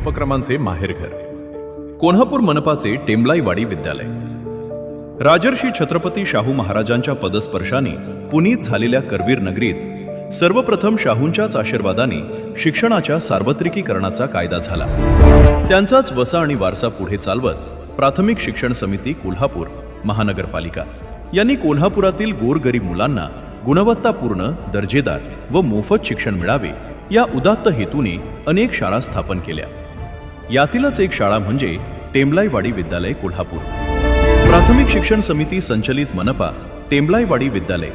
उपक्रमांचे माहेरघर कोल्हापूर मनपाचे टेंबलाईवाडी विद्यालय. राजर्षी छत्रपती शाहू महाराजांच्या पदस्पर्शाने पुनीत झालेल्या करवीर नगरीत सर्वप्रथम शाहूंच्याच आशीर्वादाने शिक्षणाच्या सार्वत्रिकीकरणाचा कायदा झाला. त्यांचाच वसा आणि वारसा पुढे चालवत प्राथमिक शिक्षण समिती कोल्हापूर महानगरपालिका यांनी कोल्हापुरातील गोरगरीब मुलांना गुणवत्तापूर्ण दर्जेदार व मोफत शिक्षण मिळावे या उदात्त हेतूने अनेक शाळा स्थापन केल्या. यातीलच एक शाळा म्हणजे टेंबलाईवाडी विद्यालय कोल्हापूर. प्राथमिक शिक्षण समिती संचलित मनपा टेंबलाईवाडी विद्यालय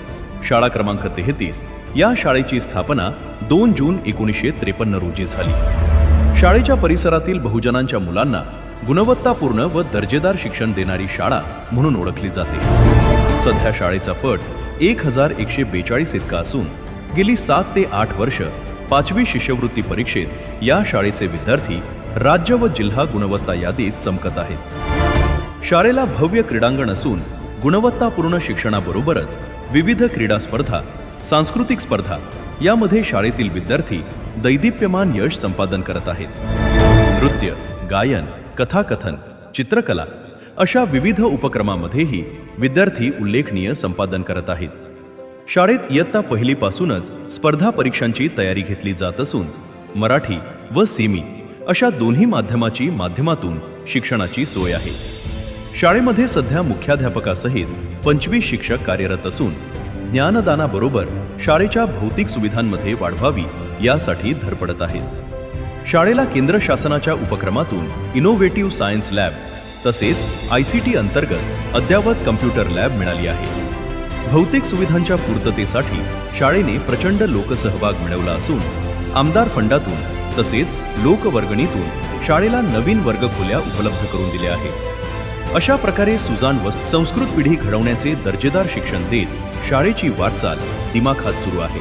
शाळा क्रमांक तेहतीस. या शाळेची स्थापना दोन जून एकोणीसशे त्रेपन्न रोजी झाली. शाळेच्या परिसरातील बहुजनांच्या मुलांना गुणवत्तापूर्ण व दर्जेदार शिक्षण देणारी शाळा म्हणून ओळखली जाते. सध्या शाळेचा पट एक हजार एकशे बेचाळीस इतका असून गेली सात ते आठ वर्ष पाचवी शिष्यवृत्ती परीक्षेत या शाळेचे विद्यार्थी राज्य व जिल्हा गुणवत्ता यादीत चमकत आहेत. शाळेला भव्य क्रीडांगण असून गुणवत्तापूर्ण शिक्षणाबरोबरच विविध क्रीडा स्पर्धा सांस्कृतिक स्पर्धा यामध्ये शाळेतील विद्यार्थी दैदिप्यमान यश संपादन करत आहेत. नृत्य गायन कथाकथन चित्रकला अशा विविध उपक्रमामध्येही विद्यार्थी उल्लेखनीय संपादन करत आहेत. शाळेत इयत्ता पहिलीपासूनच स्पर्धा परीक्षांची तयारी घेतली जात असून मराठी व सेमी अशा दोन्ही माध्यमाची माध्यमातून शिक्षणाची सोय आहे. शाळेमध्ये सध्या मुख्याध्यापकासहित पंचवीस शिक्षक कार्यरत असून ज्ञानदानाबरोबर शाळेच्या भौतिक सुविधांमध्ये वाढवावी यासाठी धडपडत आहेत. शाळेला केंद्र शासनाच्या उपक्रमातून इनोव्हेटिव्ह सायन्स लॅब तसेच आय सी टी अंतर्गत अद्ययावत कम्प्युटर लॅब मिळाली आहे. भौतिक सुविधांच्या पूर्ततेसाठी शाळेने प्रचंड लोकसहभाग मिळवला असून आमदार फंडातून तसेच लोकवर्गणीतून शाळेला नवीन वर्गखोल्या उपलब्ध करून दिल्या आहेत. अशा प्रकारे सुजान वस्त संस्कृत पिढी घडवण्याचे दर्जेदार शिक्षण देत शाळेची वाटचाल दिमाखात सुरू आहे.